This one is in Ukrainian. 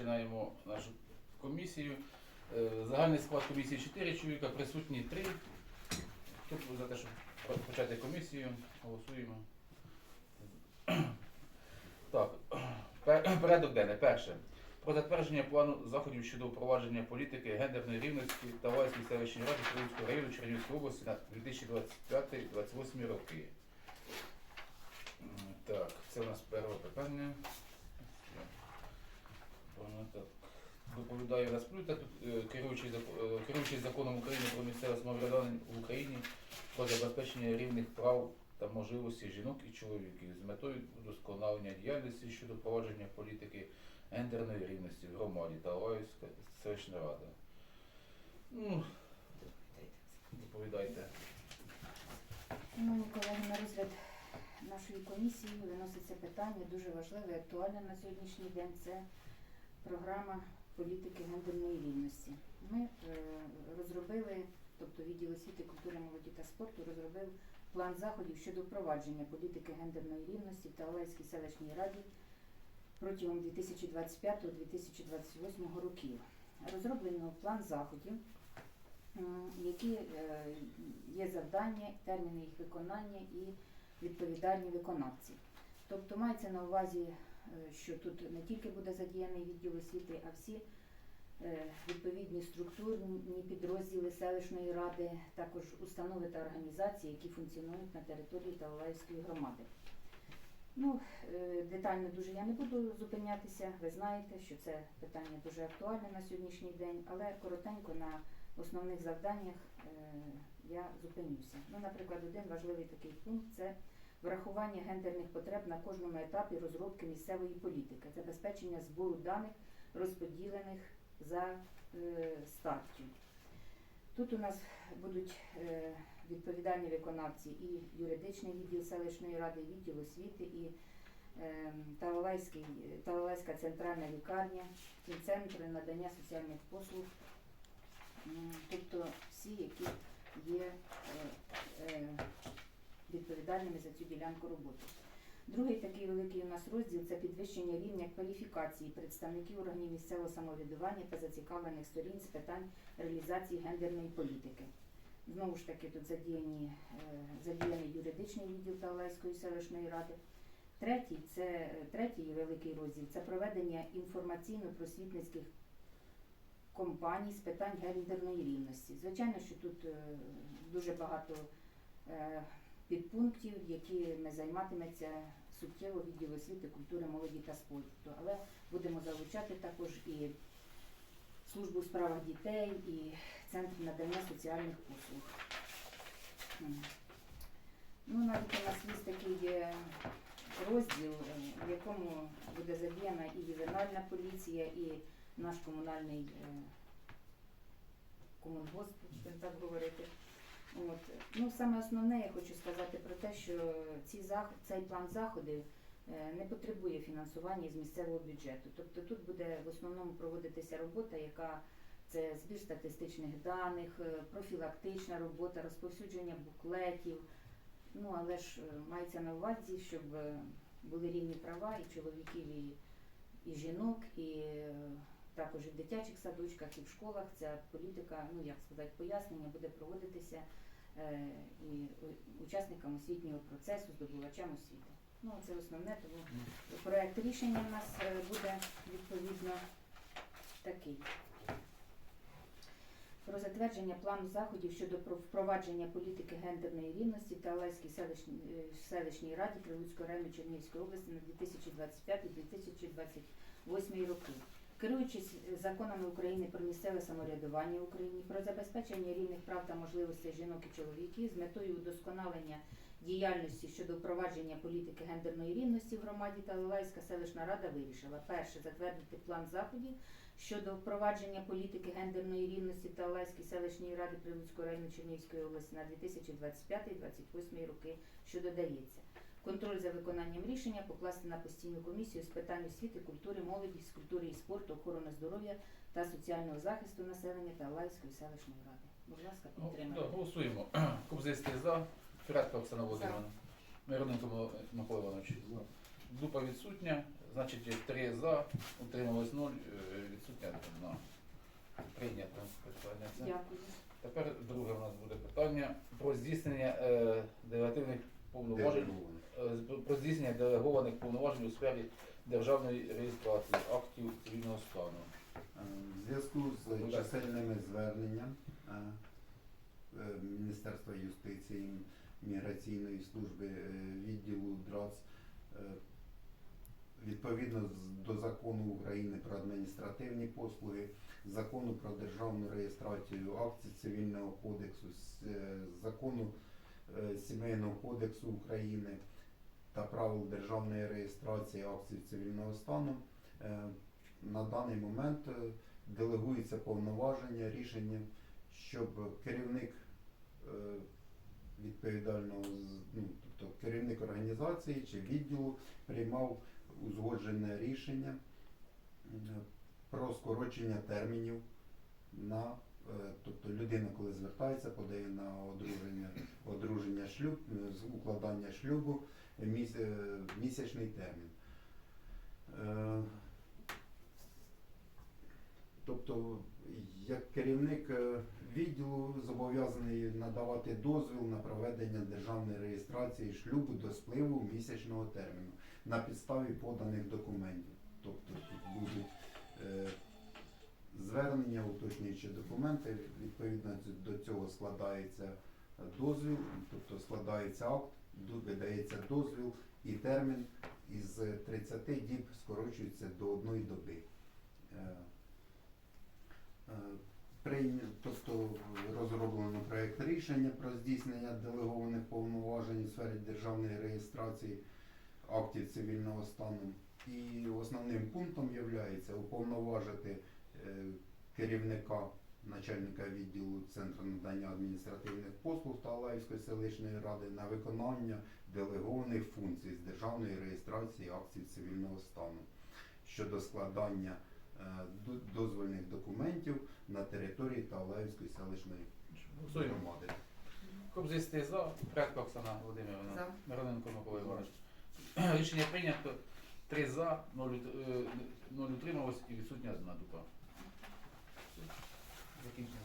Починаємо нашу комісію. Е, Загальний склад комісії 4 чоловіка, присутні 3. Хто за те, щоб почати комісію, голосуємо. Так, порядок денний. Перше. Про затвердження плану заходів щодо впровадження політики гендерної рівності та Лайської селищної ради Київського району Чернігівської області на 2025-2028 роки. Так, це у нас перше питання. Воно так. Доповідає тут е, керуючий, е, керуючий законом України про місцеве самоврядування в Україні про забезпечення рівних прав та можливостей жінок і чоловіків з метою удосконалення діяльності щодо провадження політики гендерної рівності в громаді та Лаївська селищна рада. Ну, доповідайте. Шановні колеги, на розгляд нашої комісії виноситься питання дуже важливе і актуальне на сьогоднішній день. Це програма політики гендерної рівності. Ми е, розробили, тобто відділ освіти, культури, молоді та спорту розробив план заходів щодо впровадження політики гендерної рівності в Талайській селищній раді протягом 2025-2028 років. Розроблено план заходів, які е, є завдання, терміни їх виконання і відповідальні виконавці. Тобто мається на увазі, що тут не тільки буде задіяний відділ освіти, а всі е, відповідні структурні підрозділи селищної ради, також установи та організації, які функціонують на території Талалаївської громади. Ну, е, детально дуже я не буду зупинятися. Ви знаєте, що це питання дуже актуальне на сьогоднішній день, але коротенько на основних завданнях е, я зупинюся. Ну, наприклад, один важливий такий пункт це врахування гендерних потреб на кожному етапі розробки місцевої політики, забезпечення збору даних, розподілених за е, статтю. Тут у нас будуть е, відповідальні виконавці і юридичний відділ селищної ради, і відділ освіти, і е, Талалайський, Талалайська центральна лікарня, центри надання соціальних послуг, тобто всі, які є е, відповідальними за цю ділянку роботи. Другий такий великий у нас розділ це підвищення рівня кваліфікації представників органів місцевого самоврядування та зацікавлених сторін з питань реалізації гендерної політики. Знову ж таки, тут задіяні, е, задіяний юридичний відділ Талайської селищної ради. Третій це третій великий розділ це проведення інформаційно-просвітницьких компаній з питань гендерної рівності. Звичайно, що тут е, дуже багато е, підпунктів, якими займатиметься суттєво відділ освіти, культури, молоді та спорту. Але будемо залучати також і службу у справах дітей, і центр надання соціальних послуг. Ну, навіть у нас є такий розділ, е, в якому буде задіяна і ювенальна поліція, і наш комунальний е, комунгосп, будемо так говорити. От. Ну, саме основне я хочу сказати про те, що ці зах... цей план заходів е, не потребує фінансування з місцевого бюджету. Тобто тут буде в основному проводитися робота, яка це збір статистичних даних, е, профілактична робота, розповсюдження буклетів. Ну, але ж е, мається на увазі, щоб були рівні права і чоловіків, і, і жінок, і також і в дитячих садочках, і в школах ця політика, ну як сказати, пояснення буде проводитися е, і учасникам освітнього процесу, здобувачам освіти. Ну, це основне, тому проект рішення у нас е, буде відповідно такий. Про затвердження плану заходів щодо впровадження політики гендерної рівності та Алайській селищній, е, селищній раді Кривуцького району Чернігівської області на 2025-2028 роки. Керуючись законами України про місцеве самоврядування в Україні, про забезпечення рівних прав та можливостей жінок і чоловіків з метою удосконалення діяльності щодо впровадження політики гендерної рівності в громаді та Лилайська селищна рада вирішила перше затвердити план заходів щодо впровадження політики гендерної рівності та Лилайській селищній ради Прилуцького району Чернігівської області на 2025-2028 роки, що додається. Контроль за виконанням рішення покласти на постійну комісію з питань освіти, культури, молоді, культури і спорту, охорони здоров'я та соціального захисту населення та Лайської селищної ради. Будь ласка, Ну, підтримайте. голосуємо. Кобзицький за. Фіратка Оксана Володимировна. Мироненко Микола Іванович. Дупа відсутня. Значить, 3 за, утрималось 0, е, відсутня 1. Прийнято питання. Це. Дякую. Тепер друге у нас буде питання про здійснення е, делегативних повноважень, е, про здійснення делегованих повноважень у сфері державної реєстрації актів цивільного стану. Е, В зв'язку з чисельними зверненням е, е, Міністерства юстиції, міграційної служби, відділу ДРАЦ, відповідно до закону України про адміністративні послуги, закону про державну реєстрацію акцій цивільного кодексу, закону Сімейного кодексу України та правил державної реєстрації акцій цивільного стану. е, на даний момент е, делегується повноваження рішення, щоб керівник е, відповідального ну, тобто керівник організації чи відділу приймав узгоджене рішення е, про скорочення термінів на е, тобто людина, коли звертається, подає на одруження, одруження шлюб, е, укладання шлюбу е, е, місячний термін. Е, Тобто, як керівник е, відділу зобов'язаний надавати дозвіл на проведення державної реєстрації шлюбу до спливу місячного терміну на підставі поданих документів. Тобто тут будуть е, звернення, уточнюючі документи. Відповідно до цього складається дозвіл, тобто складається акт, видається дозвіл і термін із 30 діб скорочується до одної доби. Е, Е, тобто розроблено проєкт рішення про здійснення делегованих повноважень у сфері державної реєстрації актів цивільного стану. І основним пунктом є уповноважити е, керівника начальника відділу Центру надання адміністративних послуг та Алаївської селищної ради на виконання делегованих функцій з державної реєстрації актів цивільного стану щодо складання е, дозвольних документів на території Талаївської селищної громади. Кобзистий за, Прядко Оксана Володимирівна, За. Мироненко Микола Іванович. Рішення прийнято 3 за, 0, ут- е, 0 утрималось і відсутня 1 de 15